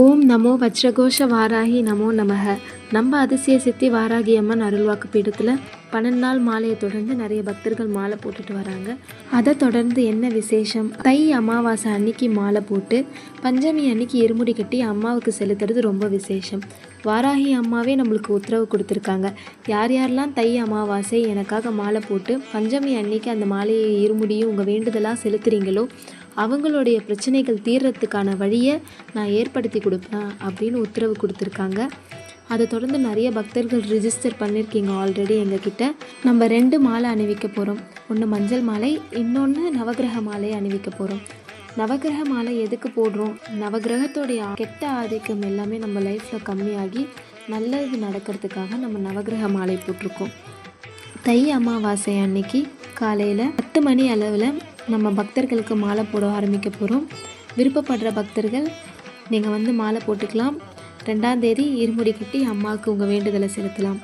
ஓம் நமோ வஜ்ரகோஷ வாராகி நமோ நமக. நம்ம அதிசய சித்தி வாராகி அம்மன் அருள்வாக்கு பீடத்தில் பன்னெண்டு நாள் மாலையை தொடர்ந்து நிறைய பக்தர்கள் மாலை போட்டுட்டு வராங்க. அதை தொடர்ந்து என்ன விசேஷம்? தை அமாவாசை அன்னைக்கு மாலை போட்டு பஞ்சமி அன்னைக்கு இருமுடி கட்டி அம்மாவுக்கு செலுத்துறது ரொம்ப விசேஷம். வாராகி அம்மாவே நம்மளுக்கு உத்தரவு கொடுத்துருக்காங்க. யார் யாரெல்லாம் தை அமாவாசை எனக்காக மாலை போட்டு பஞ்சமி அன்னைக்கு அந்த மாலையை இருமுடியும் உங்கள் வேண்டுதலாக செலுத்துறீங்களோ அவங்களுடைய பிரச்சனைகள் தீர்றதுக்கான வழியை நான் ஏற்படுத்தி கொடுப்பேன் அப்படின்னு உத்தரவு கொடுத்துருக்காங்க. அதை தொடர்ந்து நிறைய பக்தர்கள் ரிஜிஸ்டர் பண்ணியிருக்கீங்க ஆல்ரெடி எங்ககிட்ட. நம்ம ரெண்டு மாலை அணிவிக்க போகிறோம் ஒன்று மஞ்சள் மாலை இன்னொன்று நவகிரக மாலை அணிவிக்க போகிறோம் நவகிரக மாலை எதுக்கு போடுறோம்? நவகிரகத்தோடைய கெட்ட ஆதிக்கம் எல்லாமே நம்ம லைஃப்பில் கம்மியாகி நல்லது நடக்கிறதுக்காக நம்ம நவகிரக மாலை போட்டிருக்கோம். தை அமாவாசை அன்னைக்கு காலையில் பத்து மணி அளவில் நம்ம பக்தர்களுக்கு மாலை போட ஆரம்பிக்க போகிறோம் விருப்பப்படுற பக்தர்கள் நீங்கள் வந்து மாலை போட்டுக்கலாம். ரெண்டாம் தேதி இருமுடி கட்டி அம்மாவுக்கு உங்கள் வேண்டுதலை செலுத்தலாம்.